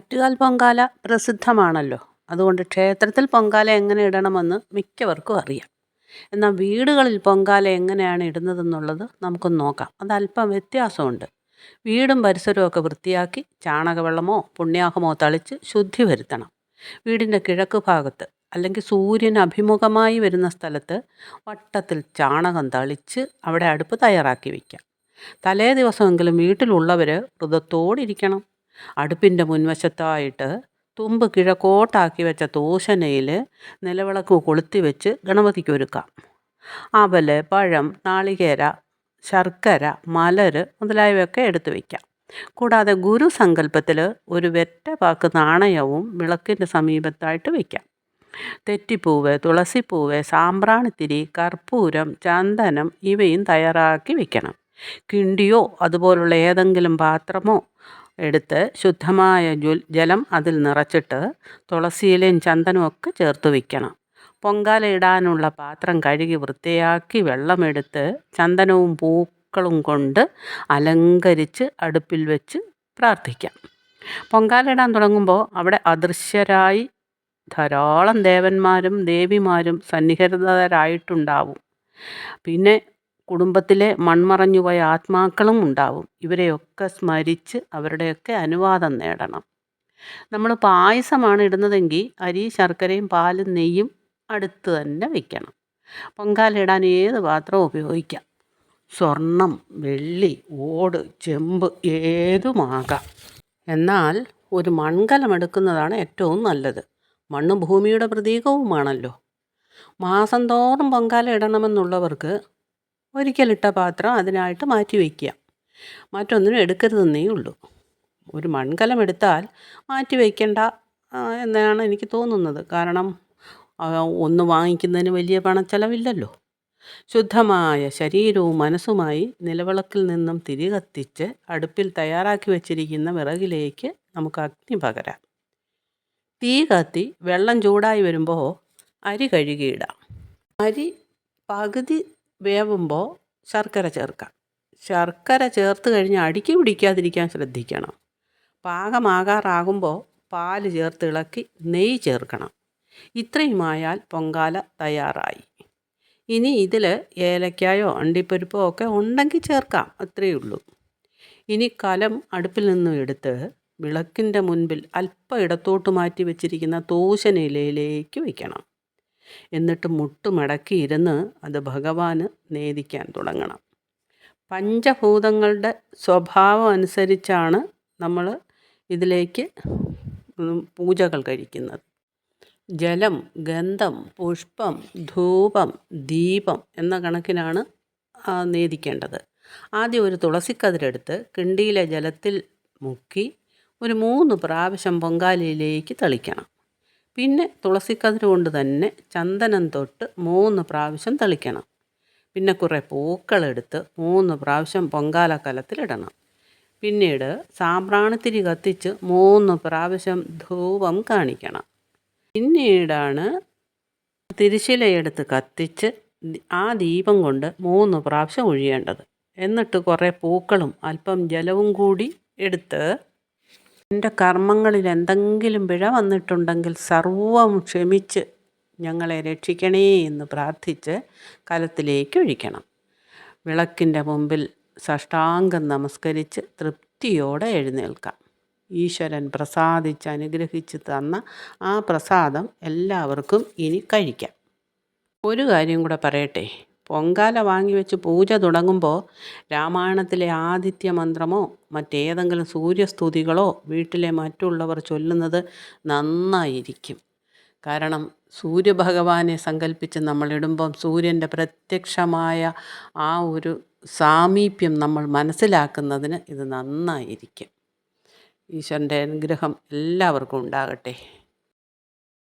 ആറ്റുകാൽ പൊങ്കാല പ്രസിദ്ധമാണല്ലോ. അതുകൊണ്ട് ക്ഷേത്രത്തിൽ പൊങ്കാല എങ്ങനെ ഇടണമെന്ന് മിക്കവർക്കും അറിയാം. എന്നാൽ വീടുകളിൽ പൊങ്കാല എങ്ങനെയാണ് ഇടുന്നതെന്നുള്ളത് നമുക്കൊന്ന് നോക്കാം. അത് അല്പം വ്യത്യാസമുണ്ട്. വീടും പരിസരവും ഒക്കെ വൃത്തിയാക്കി ചാണകവെള്ളമോ പുണ്യാഹമോ തളിച്ച് ശുദ്ധി വരുത്തണം. വീടിന്റെ കിഴക്ക് ഭാഗത്ത് അല്ലെങ്കിൽ സൂര്യൻ അഭിമുഖമായി വരുന്ന സ്ഥലത്ത് വട്ടത്തിൽ ചാണകം തളിച്ച് അവിടെ അടുപ്പ് തയ്യാറാക്കി വയ്ക്കാം. തലേ ദിവസമെങ്കിലും വീട്ടിലുള്ളവർ വ്രതത്തോടിരിക്കണം. അടുപ്പിന്റെ മുൻവശത്തായിട്ട് തുമ്പ് കിഴക്കോട്ടാക്കി വെച്ച തൂശനയിൽ നിലവിളക്ക് കൊളുത്തി വെച്ച് ഗണപതിക്ക് ഒരുക്കാം. അവൽ പഴം നാളികേര ശർക്കര മലര് മുതലായവയൊക്കെ എടുത്തു വയ്ക്കാം കൂടാതെ ഗുരു ഗുരുസങ്കല്പത്തിൽ ഒരു വെറ്റ പാക്ക് നാണയവും വിളക്കിന്റെ സമീപത്തായിട്ട് വയ്ക്കാം തെറ്റിപ്പൂവ് തുളസിപ്പൂവ് സാമ്പ്രാണിത്തിരി കർപ്പൂരം ചന്ദനം ഇവയും തയ്യാറാക്കി വയ്ക്കണം കിണ്ടിയോ അതുപോലുള്ള ഏതെങ്കിലും പാത്രമോ എടുത്ത് ശുദ്ധമായ ജലം അതിൽ നിറച്ചിട്ട് തുളസിയിലയും ചന്ദനവും ഒക്കെ ചേർത്ത് വയ്ക്കണം. പൊങ്കാല ഇടാനുള്ള പാത്രം കഴുകി വൃത്തിയാക്കി വെള്ളമെടുത്ത് ചന്ദനവും പൂക്കളും കൊണ്ട് അലങ്കരിച്ച് അടുപ്പിൽ വെച്ച് പ്രാർത്ഥിക്കാം. പൊങ്കാല ഇടാൻ തുടങ്ങുമ്പോൾ അവിടെ അദൃശ്യരായി ധാരാളം ദേവന്മാരും ദേവിമാരും സന്നിഹിതരായിട്ടുണ്ടാവും. പിന്നെ കുടുംബത്തിലെ മൺമറഞ്ഞുപോയ ആത്മാക്കളും ഉണ്ടാവും. ഇവരെയൊക്കെ സ്മരിച്ച് അവരുടെയൊക്കെ അനുവാദം നേടണം. നമ്മൾ പായസമാണ് ഇടുന്നതെങ്കിൽ അരി ശർക്കരയും പാലും നെയ്യും അടുത്ത് തന്നെ വയ്ക്കണം പൊങ്കാലിടാൻ ഏത് പാത്രവും ഉപയോഗിക്കാം. സ്വർണം വെള്ളി ഓട് ചെമ്പ് ഏതുമാകാം. എന്നാൽ ഒരു മൺകലം എടുക്കുന്നതാണ് ഏറ്റവും നല്ലത്. മണ്ണ് ഭൂമിയുടെ പ്രതീകവുമാണല്ലോ. മാസം തോറും പൊങ്കാല ഇടണമെന്നുള്ളവർക്ക് ഒരിക്കലിട്ട പാത്രം അതിനായിട്ട് മാറ്റി വയ്ക്കുക മറ്റൊന്നിനും എടുക്കരുതെന്നേ ഉള്ളൂ. ഒരു മൺകലം എടുത്താൽ മാറ്റി വയ്ക്കേണ്ട എന്നാണ് എനിക്ക് തോന്നുന്നത്. കാരണം ഒന്ന് വാങ്ങിക്കുന്നതിന് വലിയ പണച്ചെലവില്ലല്ലോ ശുദ്ധമായ ശരീരവും മനസ്സുമായി നിലവിളക്കിൽ നിന്നും തിരി കത്തിച്ച് അടുപ്പിൽ തയ്യാറാക്കി വെച്ചിരിക്കുന്ന വിറകിലേക്ക് നമുക്ക് അഗ്നി പകരാം. തീ കത്തി വെള്ളം ചൂടായി വരുമ്പോൾ അരി കഴുകിയിടാം. അരി പകുതി വേവുമ്പോൾ ശർക്കര ചേർക്കാം ശർക്കര ചേർത്ത് കഴിഞ്ഞ് അടുക്കി പിടിക്കാതിരിക്കാൻ ശ്രദ്ധിക്കണം. പാകമാകാറാകുമ്പോൾ പാൽ ചേർത്ത് ഇളക്കി നെയ്യ് ചേർക്കണം. ഇത്രയുമായാൽ പൊങ്കാല തയ്യാറായി. ഇനി ഇതിൽ ഏലക്കായോ അണ്ടിപ്പരിപ്പോ ഒക്കെ ഉണ്ടെങ്കിൽ ചേർക്കാം അത്രയേ ഉള്ളൂ. ഇനി കലം അടുപ്പിൽ നിന്നും എടുത്ത് വിളക്കിന്റെ മുൻപിൽ അല്പം ഇടത്തോട്ട് മാറ്റി വെച്ചിരിക്കുന്ന തോശനിലയിലേക്ക് വയ്ക്കണം. എന്നിട്ട് മുട്ടുമടക്കിയിരുന്ന് അത് ഭഗവാന് നേദിക്കാൻ തുടങ്ങണം. പഞ്ചഭൂതങ്ങളുടെ സ്വഭാവം അനുസരിച്ചാണ് നമ്മൾ ഇതിലേക്ക് പൂജകൾ കഴിക്കുന്നത്. ജലം ഗന്ധം പുഷ്പം ധൂപം ദീപം എന്ന കണക്കിനാണ് നേദിക്കേണ്ടത്. ആദ്യം ഒരു തുളസിക്കതിരെടുത്ത് കിണ്ടിയിലെ ജലത്തിൽ മുക്കി ഒരു മൂന്ന് പ്രാവശ്യം പൊങ്കാലയിലേക്ക് തളിക്കണം. പിന്നെ തുളസിക്കതിര് കൊണ്ട് തന്നെ ചന്ദനം തൊട്ട് മൂന്ന് പ്രാവശ്യം തളിക്കണം. പിന്നെ കുറേ പൂക്കളെടുത്ത് മൂന്ന് പ്രാവശ്യം പൊങ്കാല കലത്തിലിടണം. പിന്നീട് സാമ്പ്രാണിത്തിരി കത്തിച്ച് മൂന്ന് പ്രാവശ്യം ധൂപം കാണിക്കണം. പിന്നീടാണ് തിരിശിലയെടുത്ത് കത്തിച്ച് ആ ദീപം കൊണ്ട് മൂന്ന് പ്രാവശ്യം ഒഴിയേണ്ടത്. എന്നിട്ട് കുറേ പൂക്കളും അല്പം ജലവും കൂടി എടുത്ത് എന്റെ കർമ്മങ്ങളിൽ എന്തെങ്കിലും പിഴ വന്നിട്ടുണ്ടെങ്കിൽ സർവം ക്ഷമിച്ച് ഞങ്ങളെ രക്ഷിക്കണേ എന്ന് പ്രാർത്ഥിച്ച് കലത്തിലേക്ക് ഒഴിക്കണം. വിളക്കിന്റെ മുമ്പിൽ സഷ്ടാംഗം നമസ്കരിച്ച് തൃപ്തിയോടെ എഴുന്നേൽക്കാം. ഈശ്വരൻ പ്രസാദിച്ച് അനുഗ്രഹിച്ച് തന്ന ആ പ്രസാദം എല്ലാവർക്കും ഇനി കഴിക്കാം. ഒരു കാര്യം കൂടെ പറയട്ടെ? പൊങ്കാല വാങ്ങിവെച്ച് പൂജ തുടങ്ങുമ്പോൾ രാമായണത്തിലെ ആദിത്യ മന്ത്രമോ മറ്റേതെങ്കിലും സൂര്യസ്തുതികളോ വീട്ടിലെ മറ്റുള്ളവർ ചൊല്ലുന്നത് നന്നായിരിക്കും. കാരണം സൂര്യഭഗവാനെ സങ്കല്പിച്ച് നമ്മളിടുമ്പം സൂര്യന്റെ പ്രത്യക്ഷമായ ആ ഒരു സാമീപ്യം നമ്മൾ മനസ്സിലാക്കുന്നതിന് ഇത് നന്നായിരിക്കും. ഈശ്വരന്റെ അനുഗ്രഹം എല്ലാവർക്കും ഉണ്ടാകട്ടെ.